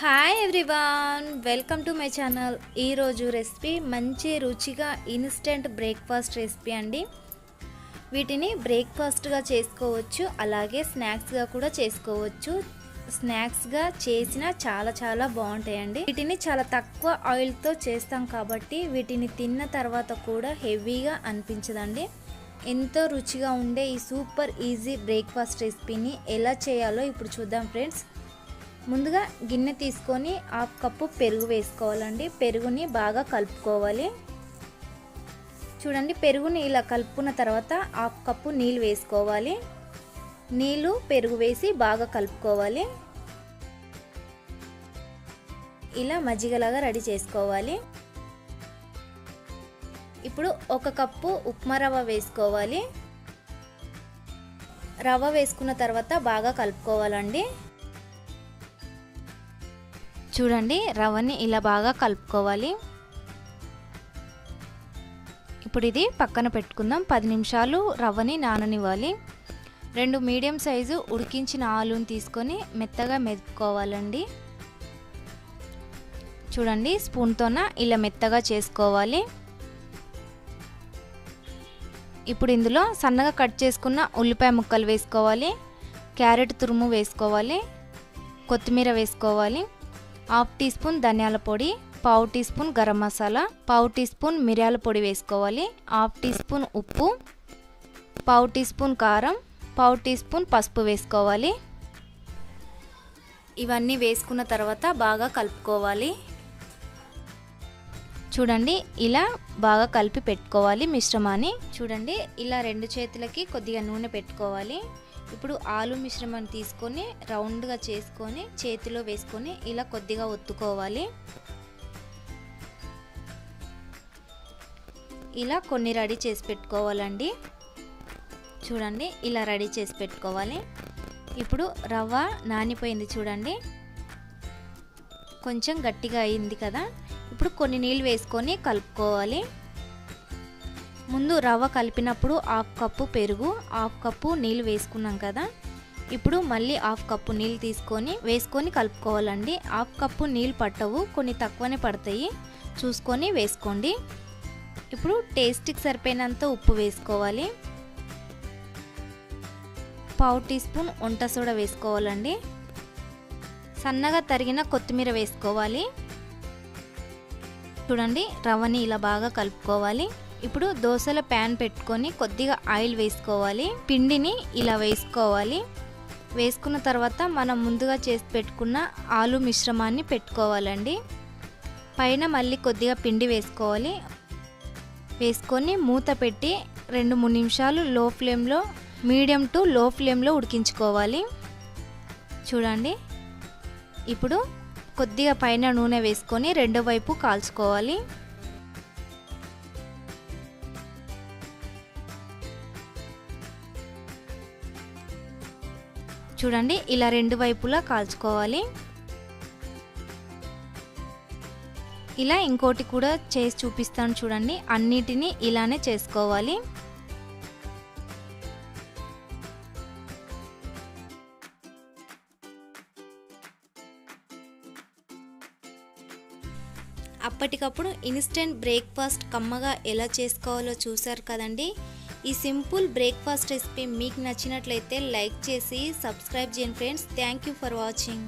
Hi everyone welcome to my channel ఈరోజు recipe మంచి రుచిగా ఇన్స్టెంట్ బ్రేక్ఫాస్ట్ రెసిపీ అండి. వీటిని బ్రేక్ఫాస్ట్గా చేసుకోవచ్చు అలాగే స్నాక్స్గా కూడా చేసుకోవచ్చు. స్నాక్స్గా చేసిన చాలా చాలా బాగుంటాయండి. వీటిని చాలా తక్కువ ఆయిల్తో చేస్తాం కాబట్టి వీటిని తిన్న తర్వాత కూడా హెవీగా అనిపించదండి. ఎంతో రుచిగా ఉండే ఈ సూపర్ ఈజీ బ్రేక్ఫాస్ట్ రెసిపీని ఎలా చేయాలో ఇప్పుడు చూద్దాం ఫ్రెండ్స్ ముందుగా గిన్నె తీసుకొని హాఫ్ కప్పు పెరుగు వేసుకోవాలండి. పెరుగుని బాగా కలుపుకోవాలి. చూడండి పెరుగుని ఇలా కలుపుకున్న తర్వాత హాఫ్ కప్పు నీళ్ళు వేసుకోవాలి. నీళ్ళు పెరుగు వేసి బాగా కలుపుకోవాలి. ఇలా మజ్జిగలాగా రెడీ చేసుకోవాలి. ఇప్పుడు ఒక కప్పు ఉప్మా రవ్వ వేసుకోవాలి. రవ్వ వేసుకున్న తర్వాత బాగా కలుపుకోవాలండి. చూడండి రవ్వని ఇలా బాగా కలుపుకోవాలి. ఇప్పుడు ఇది పక్కన పెట్టుకుందాం. పది నిమిషాలు రవ్వని నాననివ్వాలి. రెండు మీడియం సైజు ఉడికించిన ఆలుని తీసుకొని మెత్తగా మెదుపుకోవాలండి. చూడండి స్పూన్తోన ఇలా మెత్తగా చేసుకోవాలి. ఇప్పుడు ఇందులో సన్నగా కట్ చేసుకున్న ఉల్లిపాయ ముక్కలు వేసుకోవాలి. క్యారెట్ తురుము వేసుకోవాలి. కొత్తిమీర వేసుకోవాలి. హాఫ్ టీ స్పూన్ ధనియాల పొడి పావు టీ స్పూన్ గరం మసాలా పావు టీ స్పూన్ మిరియాల పొడి వేసుకోవాలి హాఫ్ టీ స్పూన్ ఉప్పు పావు టీ స్పూన్ కారం పావు టీ స్పూన్ పసుపు వేసుకోవాలి. ఇవన్నీ వేసుకున్న తర్వాత బాగా కలుపుకోవాలి. చూడండి ఇలా బాగా కలిపి పెట్టుకోవాలి మిశ్రమాన్ని. చూడండి ఇలా రెండు చేతులకి కొద్దిగా నూనె పెట్టుకోవాలి. ఇప్పుడు ఆలు మిశ్రమాన్ని తీసుకొని రౌండ్గా చేసుకొని చేతిలో వేసుకొని ఇలా కొద్దిగా ఒత్తుకోవాలి. ఇలా కొన్ని రెడీ చేసి పెట్టుకోవాలండి. చూడండి ఇలా రెడీ చేసి పెట్టుకోవాలి. ఇప్పుడు రవ్వ నానిపోయింది చూడండి. కొంచెం గట్టిగా అయింది కదా. ఇప్పుడు కొన్ని నీళ్ళు వేసుకొని కలుపుకోవాలి. ముందు రవ్వ కలిపినప్పుడు హాఫ్ కప్పు పెరుగు హాఫ్ కప్పు నీళ్ళు వేసుకున్నాం కదా. ఇప్పుడు మళ్ళీ హాఫ్ కప్పు నీళ్ళు తీసుకొని వేసుకొని కలుపుకోవాలండి. హాఫ్ కప్పు నీళ్ళు పట్టవు కొన్ని తక్కువనే పడతాయి. చూసుకొని వేసుకోండి. ఇప్పుడు టేస్ట్కి సరిపోయినంత ఉప్పు వేసుకోవాలి. పావు టీ స్పూన్ వంట సోడా వేసుకోవాలండి. సన్నగా తరిగిన కొత్తిమీర వేసుకోవాలి. చూడండి రవ్వని ఇలా బాగా కలుపుకోవాలి. ఇప్పుడు దోశల ప్యాన్ పెట్టుకొని కొద్దిగా ఆయిల్ వేసుకోవాలి. పిండిని ఇలా వేసుకోవాలి. వేసుకున్న తర్వాత మనం ముందుగా చేసి పెట్టుకున్న ఆలు మిశ్రమాన్ని పెట్టుకోవాలండి. పైన మళ్ళీ కొద్దిగా పిండి వేసుకోవాలి. వేసుకొని మూత పెట్టి రెండు మూడు నిమిషాలు లో ఫ్లేమ్లో మీడియం టు లో ఫ్లేమ్లో ఉడికించుకోవాలి. చూడండి. ఇప్పుడు కొద్దిగా పైన నూనె వేసుకొని రెండో వైపు కాల్చుకోవాలి. చూడండి ఇలా రెండు వైపులా కాల్చుకోవాలి. ఇలా ఇంకోటి కూడా చేసి చూపిస్తాను చూడండి అన్నిటినీ ఇలానే చేసుకోవాలి. అప్పటికప్పుడు ఇన్స్టెంట్ బ్రేక్ఫాస్ట్ కమ్మగా ఎలా చేసుకోవాలో చూసారు కదండి. ఈ సింపుల్ బ్రేక్ఫాస్ట్ రెసిపీ మీకు నచ్చినట్లయితే లైక్ చేసి సబ్స్క్రైబ్ చేయండి friends. Thank you for watching.